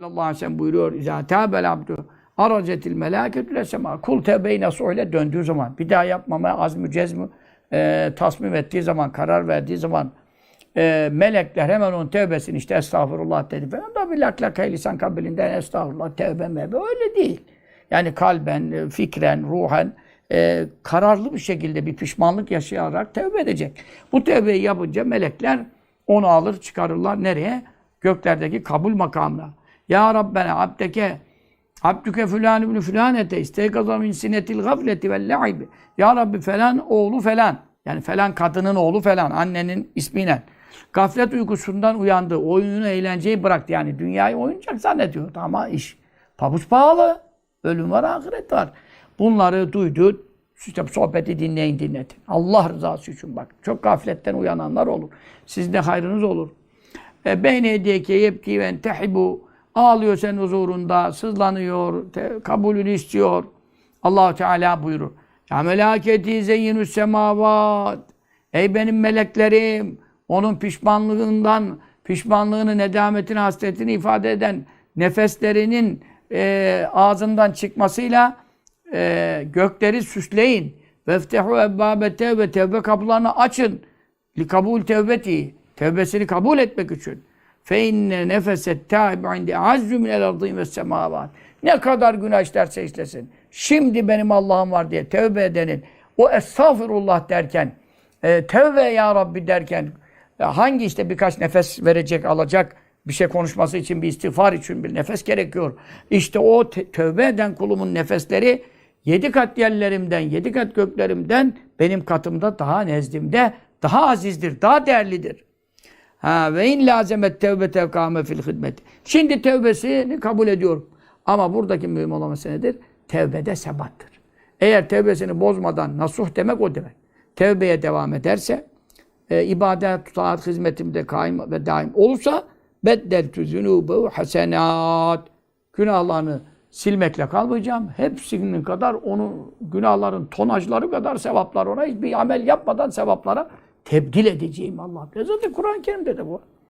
sallallahu aleyhi ve sellem buyuruyor. İzâ tâbel abdu aracetil melâketü lesema. Kul tevbeyi nasıl öyle döndüğü zaman, bir daha yapmamaya azmü cezmü e, tasmim ettiği zaman, karar verdiği zaman e, melekler hemen onun tevbesini işte estağfurullah dedi falan da bir lak lak lisan kabilinden estağfurullah tevbe mevbe öyle değil. Yani kalben, e, fikren, ruhen e, kararlı bir şekilde bir pişmanlık yaşayarak tevbe edecek. Bu tevbeyi yapınca melekler onu alır çıkarırlar nereye? Göklerdeki kabul makamına. Ya Rabbena abdeke Abdüke filan ibn filanete isteykaza min sinetil gafleti vel la'ibi. Ya Rabbi falan oğlu falan. Yani falan kadının oğlu falan. Annenin ismiyle. Gaflet uykusundan uyandı. Oyunu, eğlenceyi bıraktı. Yani dünyayı oyuncak zannediyordu ama iş pabuç pahalı. Ölüm var, ahiret var. Bunları duydu. İşte sohbeti dinleyin dinletin. Allah rızası için bak. Çok gafletten uyananlar olur. Sizde hayrınız olur. E, beyne hediyeke yebki ve tehibu ağlıyor senin huzurunda, sızlanıyor, te, kabulünü istiyor. allah Teala buyurur. Ya melaketi zeyyinü semavat. Ey benim meleklerim, onun pişmanlığından, pişmanlığını, nedametini, hasretini ifade eden nefeslerinin e, ağzından çıkmasıyla e, gökleri süsleyin. Veftehu ebbâbe tevbe, tevbe kapılarını açın. Li kabul tevbeti, tevbesini kabul etmek için. Fe inne nefeset tâib indi azzu minel ardîn ve semâvât. Ne kadar günah işlerse işlesin. Şimdi benim Allah'ım var diye tevbe edenin, o estağfurullah derken, e, tevbe ya Rabbi derken, e, hangi işte birkaç nefes verecek, alacak, bir şey konuşması için, bir istiğfar için bir nefes gerekiyor. İşte o tövbe eden kulumun nefesleri yedi kat yerlerimden, yedi kat göklerimden benim katımda daha nezdimde daha azizdir, daha değerlidir. Ha ve in lazemet tevbe tevkame fil hidmet. Şimdi tevbesini kabul ediyorum. Ama buradaki mühim olan mesele nedir? Tevbede sebattır. Eğer tevbesini bozmadan nasuh demek o demek. Tevbeye devam ederse, e, ibadet, taat, hizmetimde kaim ve daim olursa beddeltü zünubu hasenat. Günahlarını silmekle kalmayacağım. Hepsinin kadar onun günahların tonajları kadar sevaplar ona hiçbir amel yapmadan sevaplara tebdil edeceğim Allah. Zaten Kur'an-ı Kerim'de de bu.